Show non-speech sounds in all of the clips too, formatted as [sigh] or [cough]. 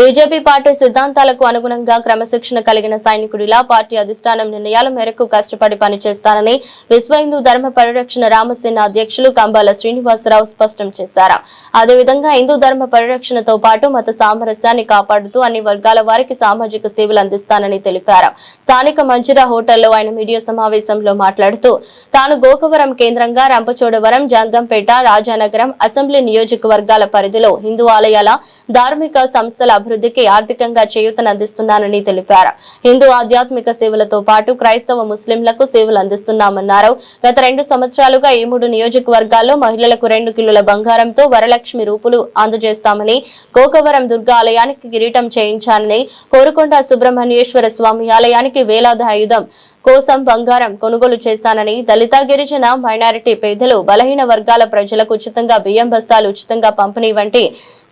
BJP party సిద్ధాంతాలకు అనుగుణంగా క్రమశిక్షణ కలిగిన సైనికుడిలా పార్టీ అధిష్టానం నిర్ణయాల మేరకు కష్టపడి పనిచేస్తానని విశ్వ హిందూ ధర్మ పరిరక్షణ రామసేన అధ్యక్షులు కంబాల శ్రీనివాసరావు స్పష్టం చేశారు. అదేవిధంగా హిందూ ధర్మ పరిరక్షణతో పాటు మత సామరస్యాన్ని కాపాడుతూ అన్ని వర్గాల వారికి సామాజిక సేవలు అందిస్తానని తెలిపారు. స్థానిక మంజురా హోటల్లో ఆయన మీడియా సమావేశంలో మాట్లాడుతూ తాను గోకవరం కేంద్రంగా రంపచోడవరం జంగంపేట రాజానగరం అసెంబ్లీ నియోజకవర్గాల పరిధిలో హిందూ ఆలయాల ధార్మిక సంస్థల అభివృద్ధికి ఆర్థికంగా చేయూతనందిస్తున్నానని తెలిపారు. హిందూ ఆధ్యాత్మిక సేవలతో పాటు క్రైస్తవ ముస్లింలకు సేవలు అందిస్తున్నామన్నారు. గత రెండు సంవత్సరాలుగా ఈ మూడు నియోజకవర్గాల్లో మహిళలకు రెండు కిలోల బంగారంతో వరలక్ష్మి రూపులు అందజేస్తామని గోకవరం దుర్గా ఆలయానికి కిరీటం చేయించానని కోరుకొండ సుబ్రహ్మణ్యేశ్వర స్వామి ఆలయానికి వేలాది ఆయుధం కోసం బంగారం కొనుగోలు చేశానని దళిత గిరిజన మైనారిటీ పేదలు బలహీన వర్గాల ప్రజలకు ఉచితంగా బియ్యం బస్తాలు ఉచితంగా పంపిణీ వంటి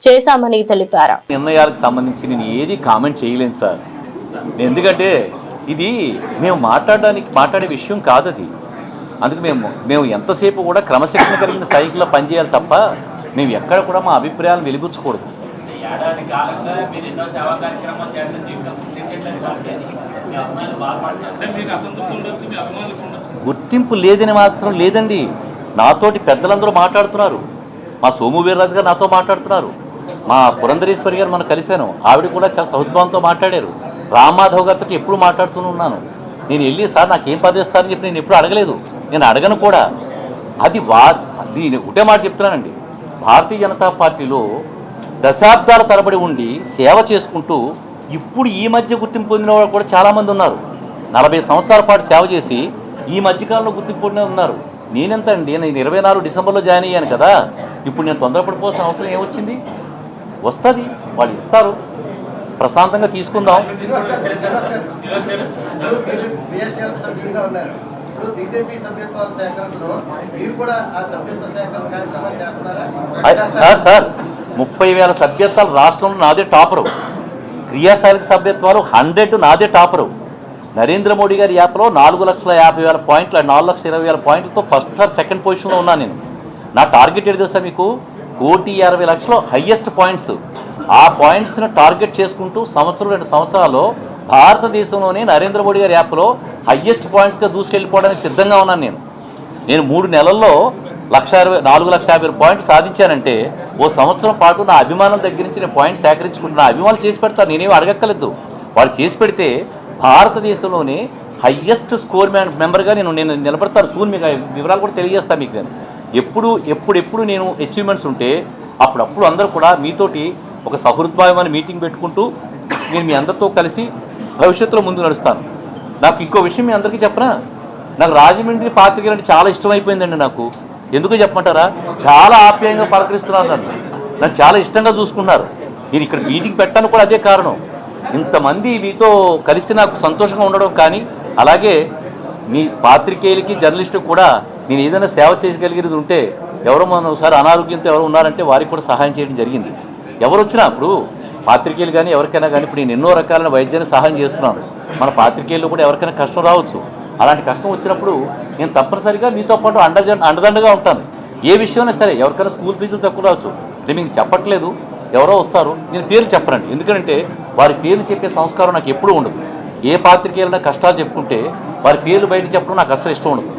చేశామని తెలిపారు. నిర్ణయాలకు సంబంధించి నేను ఏది కామెంట్ చేయలేను సార్. ఎందుకంటే ఇది మేము మాట్లాడడానికి మాట్లాడే విషయం కాదు అది. అందుకు మేము మేము ఎంతసేపు కూడా క్రమశిక్షణ కలిగిన సైకిల్లో పనిచేయాలి తప్ప మేము ఎక్కడ కూడా మా అభిప్రాయాలను వెలిబుచ్చకూడదు. గుర్తింపు లేదని మాత్రం లేదండి. నాతోటి పెద్దలందరూ మాట్లాడుతున్నారు. మా సోము వీర్రాజు గారు నాతో మాట్లాడుతున్నారు. మా పురంధరేశ్వరి గారు మనం కలిశాను. ఆవిడ కూడా చాలా సౌద్భావంతో మాట్లాడారు. రామాధవ్ గారితో ఎప్పుడు మాట్లాడుతూనే ఉన్నాను. నేను వెళ్ళి సార్ నాకు ఏం చెప్పి నేను ఎప్పుడు అడగలేదు. నేను అడగను కూడా. అది వా అది నేను ఒకటే మాట చెప్తున్నానండి. భారతీయ జనతా పార్టీలో దశాబ్దాల తరబడి ఉండి సేవ చేసుకుంటూ ఇప్పుడు ఈ మధ్య గుర్తింపు పొందిన వాళ్ళు కూడా చాలామంది ఉన్నారు. నలభై సంవత్సరాల పాటు సేవ చేసి ఈ మధ్యకాలంలో గుర్తింపు పొందిన ఉన్నారు. నేనెంత అండి? నేను ఇరవై నాలుగు డిసెంబర్లో జాయిన్ అయ్యాను కదా. ఇప్పుడు నేను తొందరపడిపోవాల్సిన అవసరం ఏమొచ్చింది? వస్తుంది వాళ్ళు ఇస్తారు. ప్రశాంతంగా తీసుకుందాం. సార్ సార్ ముప్పై వేల సభ్యత్వాలు రాష్ట్రంలో నాదే టాపరు. క్రియాశీలక సభ్యత్వాలు హండ్రెడ్ నాదే టాపరు. నరేంద్ర మోడీ గారి యాప్లో నాలుగు లక్షల యాభై వేల పాయింట్ల నాలుగు లక్షల ఇరవై వేల పాయింట్లతో ఫస్ట్ ఆర్ సెకండ్ పొజిషన్లో ఉన్నాను నేను. నా టార్గెట్ ఏంటి తెలుసా మీకు? కోటి అరవై లక్షలు హయ్యెస్ట్ పాయింట్స్ ఆ పాయింట్స్ని టార్గెట్ చేసుకుంటూ సంవత్సరం రెండు సంవత్సరాల్లో భారతదేశంలోనే నరేంద్ర మోడీ గారి యాప్లో హయ్యెస్ట్ పాయింట్స్గా దూసుకెళ్ళిపోవడానికి సిద్ధంగా ఉన్నాను నేను. నేను మూడు నెలల్లో లక్ష అరవై నాలుగు లక్ష యాభై పాయింట్లు సాధించానంటే ఓ సంవత్సరం పాటు నా అభిమానం దగ్గర నుంచి నేను పాయింట్ సేకరించుకుంటున్నా. అభిమానులు చేసి పెడతారు నేనేమి అడగక్కర్లేదు. వాళ్ళు చేసి పెడితే భారతదేశంలోనే హయ్యెస్ట్ స్కోర్ మ్యాన్ మెంబర్గా నేను నేను నిలబడతాను. సూన్ మీకు వివరాలు కూడా తెలియజేస్తాను మీకు నేను. ఎప్పుడు ఎప్పుడెప్పుడు నేను అచీవ్మెంట్స్ ఉంటే అప్పుడప్పుడు అందరూ కూడా మీతోటి ఒక సహృద్భావమైన మీటింగ్ పెట్టుకుంటూ నేను మీ అందరితో కలిసి భవిష్యత్తులో ముందు నడుస్తాను. నాకు ఇంకో విషయం మీ అందరికీ చెప్పనా? నాకు రాజమండ్రి పాత్రికలు అంటే చాలా ఇష్టమైపోయిందండి నాకు. ఎందుకు చెప్పమంటారా? చాలా ఆప్యాయంగా పలకరిస్తున్నారు నన్ను. నన్ను చాలా ఇష్టంగా చూసుకున్నారు. నేను ఇక్కడ మీటింగ్ పెట్టడానికి కూడా అదే కారణం. ఇంతమంది మీతో కలిసి నాకు సంతోషంగా ఉండడం కానీ అలాగే మీ పాత్రికేయులకి జర్నలిస్టు కూడా నేను ఏదైనా సేవ చేయగలిగేది ఉంటే ఎవరో మనం ఒకసారి అనారోగ్యంతో ఎవరు ఉన్నారంటే వారికి కూడా సహాయం చేయడం జరిగింది. ఎవరు వచ్చినా ఇప్పుడు పాత్రికేయులు కానీ ఎవరికైనా కానీ ఇప్పుడు నేను ఎన్నో రకాలైన వైద్యాన్ని సహాయం చేస్తున్నాను. మన పాత్రికేయులు కూడా ఎవరికైనా కష్టం రావచ్చు. అలాంటి కష్టం వచ్చినప్పుడు నేను తప్పనిసరిగా మీతో పాటు అండ అండదండగా ఉంటాను. ఏ విషయమైనా సరే ఎవరికైనా స్కూల్ ఫీజులు తక్కువ రావచ్చు. నేను మీకు చెప్పట్లేదు. ఎవరో వస్తారు. నేను పేర్లు చెప్పనండి. ఎందుకంటే వారి పేర్లు చెప్పే సంస్కారం నాకు ఎప్పుడూ ఉండదు. ఏ పాత్రికేయులైనా కష్టాలు చెప్పుకుంటే వారి పేర్లు బయట చెప్పడం నాకు అసలు ఇష్టం ఉండదు.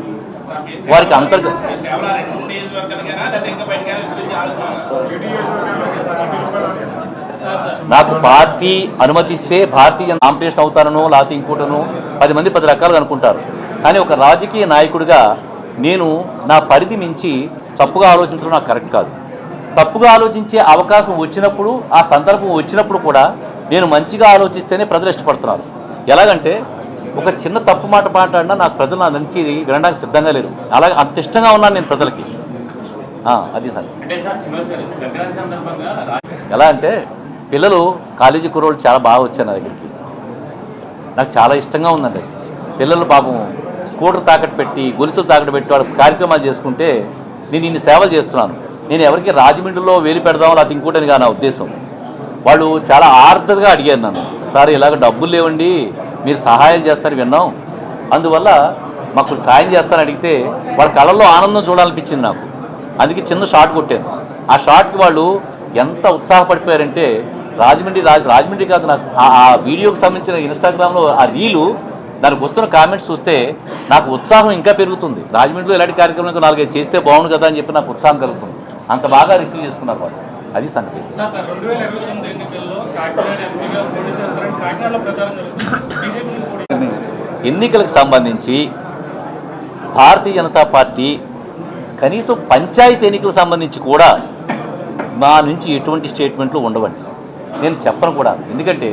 వారికి అంతర్గత నాకు పార్టీ అనుమతిస్తే భారతీయ నామినేషన్ అవుతానో లేకపోతే ఇంకోటనో పది మంది పది రకాలుగా అనుకుంటారు. కానీ ఒక రాజకీయ నాయకుడిగా నేను నా పరిధి మించి తప్పుగా ఆలోచించడం నాకు కరెక్ట్ కాదు. తప్పుగా ఆలోచించే అవకాశం వచ్చినప్పుడు ఆ సందర్భం వచ్చినప్పుడు కూడా నేను మంచిగా ఆలోచిస్తేనే ప్రజలు ఇష్టపడుతున్నారు. ఎలాగంటే ఒక చిన్న తప్పు మాట మాట్లాడినా నాకు ప్రజలు నా నుంచి వినడానికి సిద్ధంగా లేరు. అలాగే అంత ఇష్టంగా ఉన్నాను నేను ప్రజలకి. అది సార్. ఎలా అంటే పిల్లలు కాలేజీ కుర్రోళ్ళు చాలా బాగా వచ్చారు నా దగ్గరికి. నాకు చాలా ఇష్టంగా ఉందండి. పిల్లలు పాపం స్కూటర్ తాకట్టు పెట్టి గొలుసులు తాకట్టు పెట్టి వాళ్ళ కార్యక్రమాలు చేసుకుంటే నేను ఇన్ని సేవలు చేస్తున్నాను. నేను ఎవరికి రాజమండ్రిలో వేలు పెడదాం లేకపోతే ఇంకోటని నా ఉద్దేశం. వాళ్ళు చాలా ఆర్ద్రతగా అడిగారు నన్ను. సార్ ఇలాగ డబ్బులు లేవండి. మీరు సహాయం చేస్తారని విన్నాం. అందువల్ల మాకు సాయం చేస్తారని అడిగితే వాళ్ళ కళల్లో ఆనందం చూడాలనిపించింది నాకు. అందుకే చిన్న షాట్ కొట్టాను. ఆ షాట్కి వాళ్ళు ఎంత ఉత్సాహపడిపోయారంటే రాజమండ్రి రాజ్ రాజమండ్రి కాదు నాకు ఆ- వీడియోకి సంబంధించిన ఇన్స్టాగ్రామ్లో ఆ రీలు దానికి వస్తున్న కామెంట్స్ చూస్తే నాకు ఉత్సాహం ఇంకా పెరుగుతుంది. రాజమండ్రిలో ఇలాంటి కార్యక్రమాలకు నాలుగైదు చేస్తే బాగుండు కదా అని చెప్పి నాకు ఉత్సాహం కలుగుతుంది. అంత బాగా రిసీవ్ చేసుకున్నారు వాళ్ళు. అది సంగతి. ఎన్నికలకు సంబంధించి భారతీయ జనతా పార్టీ కనీసం పంచాయతీ ఎన్నికలకు సంబంధించి కూడా మా నుంచి ఎటువంటి స్టేట్మెంట్లు ఉండవండి. నేను చెప్పను కూడా. ఎందుకంటే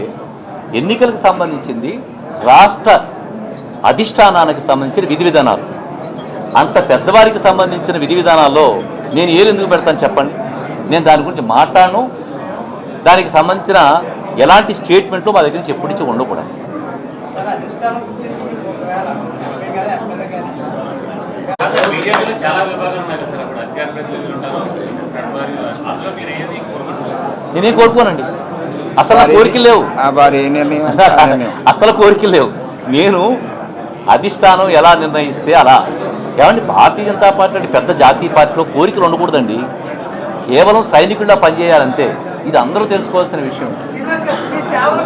ఎన్నికలకు సంబంధించింది రాష్ట్ర అధిష్టానానికి సంబంధించిన విధి విధానాలు. అంత పెద్దవారికి సంబంధించిన విధి విధానాల్లో నేను ఏలు ఎందుకు పెడతాను చెప్పండి? నేను దాని గురించి మాట్లాడను. దానికి సంబంధించిన ఎలాంటి స్టేట్మెంట్లు మా దగ్గర నుంచి ఎప్పటి నుంచి ఉండకూడదు. నేనేం కోరుకోనండి. అసలు కోరికలు లేవు. [laughs] అసలు కోరికలు లేవు. నేను అధిష్టానం ఎలా నిర్ణయిస్తే అలా. ఏమండి భారతీయ జనతా పార్టీ అంటే పెద్ద జాతీయ పార్టీలో కోరికలు ఉండకూడదండి. కేవలం సైనికుల్లా పనిచేయాలంతే ఇది అందరూ తెలుసుకోవాల్సిన విషయం. గారు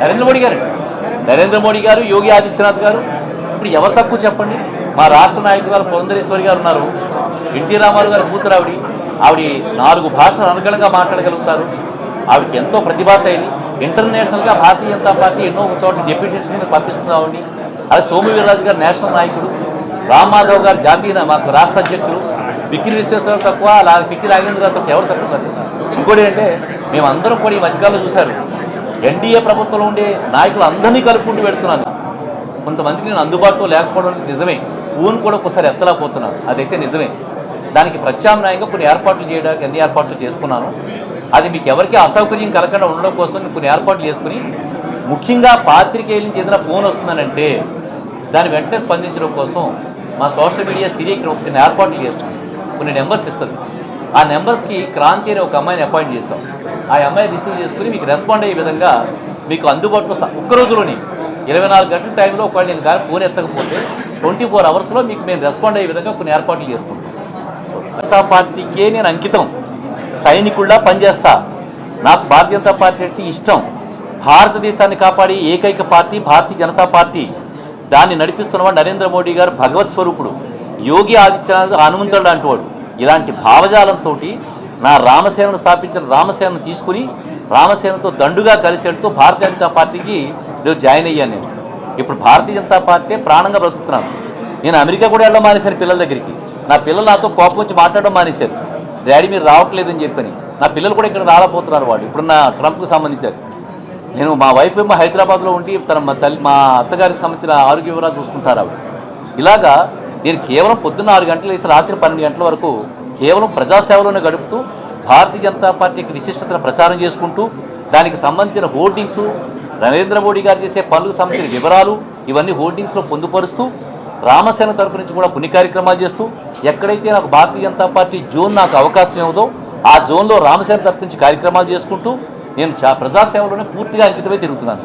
నరేంద్ర మోడీ గారు నరేంద్ర మోడీ గారు యోగి ఆదిత్యనాథ్ గారు ఇప్పుడు ఎవరు తక్కువ చెప్పండి? మా రాష్ట్ర నాయకురాలు పురంధరేశ్వరి గారు ఉన్నారు ఎన్టీ రామారావు గారు కూతురు ఆవిడ ఆవిడ నాలుగు భాషలు అనుగుణంగా మాట్లాడగలుగుతారు. ఆవిడకి ఎంతో ప్రతిభాశైలి ఇంటర్నేషనల్గా భారతీయ జనతా పార్టీ ఎన్నో చోట్ల డెప్యూటేషన్ మీద పంపిస్తుంది అది సోము వీర్రాజు గారు నేషనల్ నాయకుడు. రామ్ గారు జాతీయ మాకు రాష్ట్ర అధ్యక్షుడు విక్కి విశ్వేశ్వరరావు తక్కువ అలా విక్కి రాజేంద్ర గారు తక్కువ ఎవరు తక్కువ కాదు. ఇంకోటి అంటే మేమందరం కూడా ఈ మధ్యకాలంలో చూశారు. ఎన్డీఏ ప్రభుత్వంలో ఉండే నాయకులు అందరినీ కలుపుకుంటూ పెడుతున్నాను కొంతమందికి నేను అందుబాటులో లేకపోవడం నిజమే. ఫోన్ కూడా ఒకసారి ఎత్తలేకపోతున్నాను. అదైతే నిజమే. దానికి ప్రత్యామ్నాయంగా కొన్ని ఏర్పాట్లు చేయడానికి అన్ని ఏర్పాట్లు చేసుకున్నాను. అది మీకు ఎవరికి అసౌకర్యం కలగకుండా ఉండడం కోసం నేను కొన్ని ఏర్పాట్లు చేసుకుని ముఖ్యంగా పాత్రికేయుల నుంచి ఏదైనా ఫోన్ వస్తుందనంటే దాని వెంటనే స్పందించడం కోసం మా సోషల్ మీడియా సిరీకి ఒక చిన్న ఏర్పాట్లు చేస్తాం. కొన్ని నెంబర్స్ ఇస్తుంది ఆ నెంబర్స్కి క్రాంతి అనే ఒక అమ్మాయిని అపాయింట్ చేస్తాం. ఆ అమ్మాయి రిసీవ్ చేసుకుని మీకు రెస్పాండ్ అయ్యే విధంగా మీకు అందుబాటులో ఒక్క రోజులోనే ఇరవై నాలుగు గంటల టైంలో ఒకవేళ నేను కానీ ఫోన్ ఎత్తకపోతే ట్వంటీ ఫోర్ అవర్స్లో మీకు మేము రెస్పాండ్ అయ్యే విధంగా కొన్ని ఏర్పాట్లు చేసుకుంటాం జనతా పార్టీకే నేను అంకితం. సైనికుల్లా పనిచేస్తా. నాకు భారతీయ జనతా పార్టీ అంటే ఇష్టం. భారతదేశాన్ని కాపాడే ఏకైక పార్టీ భారతీయ జనతా పార్టీ. దాన్ని నడిపిస్తున్నవాడు నరేంద్ర మోడీ గారు భగవత్ స్వరూపుడు. యోగి ఆదిత్యనాథ్ హనుమంతుడు అంటువాడు ఇలాంటి భావజాలంతో నా రామసేనను స్థాపించిన రామసేనను తీసుకుని రామసేనతో దండుగా కలిసి వెళ్తూ భారతీయ జనతా పార్టీకి జాయిన్ అయ్యాను నేను. ఇప్పుడు భారతీయ జనతా పార్టీ ప్రాణంగా బ్రతుకుతున్నాను. నేను అమెరికా కూడా వెళ్ళడం మానేశాను పిల్లల దగ్గరికి. నా పిల్లలు నాతో కోపం వచ్చి మాట్లాడడం మానేశారు. డాడీ మీరు రావట్లేదని చెప్పని. నా పిల్లలు కూడా ఇక్కడ రాలపోతున్నారు వాళ్ళు. ఇప్పుడున్న ట్రంప్కు సంబంధించారు. నేను మా వైఫ్ ఏమో హైదరాబాద్లో ఉండి తన మా తల్లి మా అత్తగారికి సంబంధించిన ఆరోగ్య వివరాలు చూసుకుంటారు ఆవిడ. ఇలాగా నేను కేవలం పొద్దున్న ఆరు గంటలు వేసి రాత్రి పన్నెండు గంటల వరకు కేవలం ప్రజాసేవలోనే గడుపుతూ భారతీయ జనతా పార్టీకి విశిష్టతను ప్రచారం చేసుకుంటూ దానికి సంబంధించిన హోర్డింగ్స్ నరేంద్ర మోడీ గారు చేసే పనులకు సంబంధించిన వివరాలు ఇవన్నీ హోర్డింగ్స్లో పొందుపరుస్తూ రామసేన తరపు నుంచి కూడా కొన్ని కార్యక్రమాలు చేస్తూ ఎక్కడైతే నాకు భారతీయ జనతా పార్టీ జోన్ నాకు అవకాశం ఇవ్వదో ఆ జోన్లో రామసేన తరపు నుంచి కార్యక్రమాలు చేసుకుంటూ నేను చా- ప్రజాసేవలోనే పూర్తిగా అంకితమై తిరుగుతున్నాను.